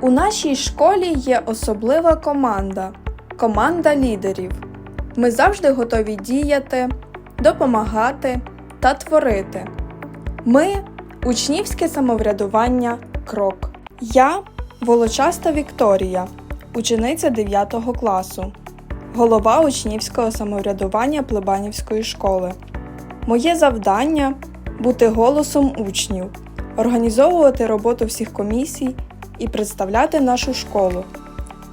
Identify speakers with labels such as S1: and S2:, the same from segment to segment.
S1: У нашій школі є особлива команда команда лідерів. Ми завжди готові діяти, допомагати та творити. Ми учнівське самоврядування Крок. Я Волочаста Вікторія, учениця 9 класу, голова учнівського самоврядування Плебанівської школи. Моє завдання бути голосом учнів, організовувати роботу всіх комісій і представляти нашу школу.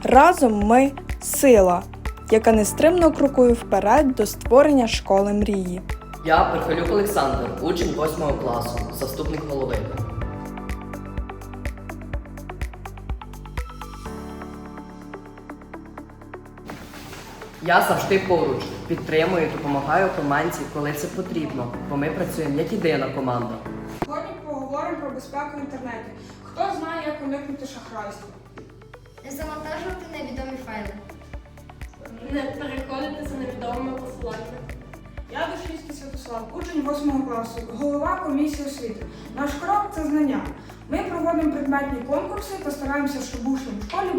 S1: Разом ми сила, яка нестримно крокує вперед до створення школи мрії.
S2: Я Перхолюк Олександр, учень 8 класу, заступник голови. Я завжди поруч, підтримую і допомагаю команді, коли це потрібно, бо ми працюємо як єдина команда.
S3: Поговоримо про безпеку в інтернеті. Хто знає, як уникнути шахрайства?
S4: Не завантажувати невідомі файли.
S5: Не переходити за невідомими посиланнями.
S3: Я Душинський Святослав, учень 8 класу, голова комісії освіти. Наш крок це знання. Ми проводимо предметні конкурси та стараємося, щоб учням в школі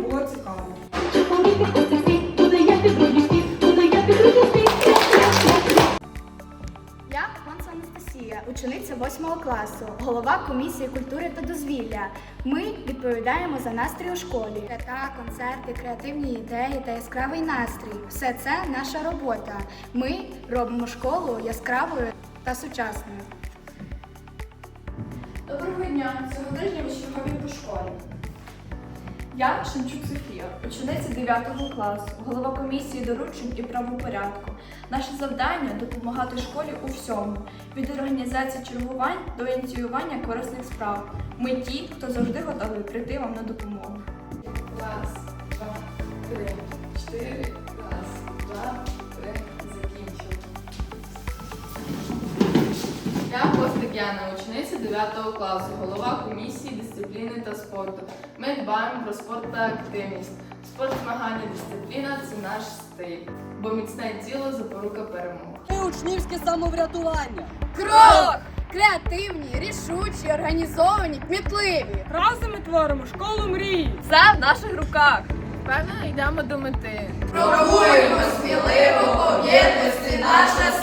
S6: 8 класу, голова комісії культури та дозвілля. Ми відповідаємо за настрій у школі. Свята, концерти, креативні ідеї та яскравий настрій. Все це наша робота. Ми робимо школу яскравою та сучасною.
S5: Доброго дня! Цього тижня ви чергові по школі. Я Шемчук Софія, учениця 9 класу, голова комісії доручень і правопорядку. Наше завдання допомагати школі у всьому, від організації чергувань до ініціювання корисних справ. Ми ті, хто завжди готовий прийти вам на допомогу.
S7: Клас, два, три, чотири. Костик Яна, учениця 9 класу, голова комісії дисципліни та спорту. Ми дбаємо про спорт та активність. Спорт, змагання, дисципліна це наш стиль, бо міцне тіло запорука перемог.
S8: учнівське самоврядування.
S6: Крок! Креативні, рішучі, організовані, кмітливі.
S3: Разом ми творимо школу мрії.
S5: Все в наших руках.
S7: Впевнено, йдемо до мети.
S4: Пробуємо сміливо, об'єдності сила.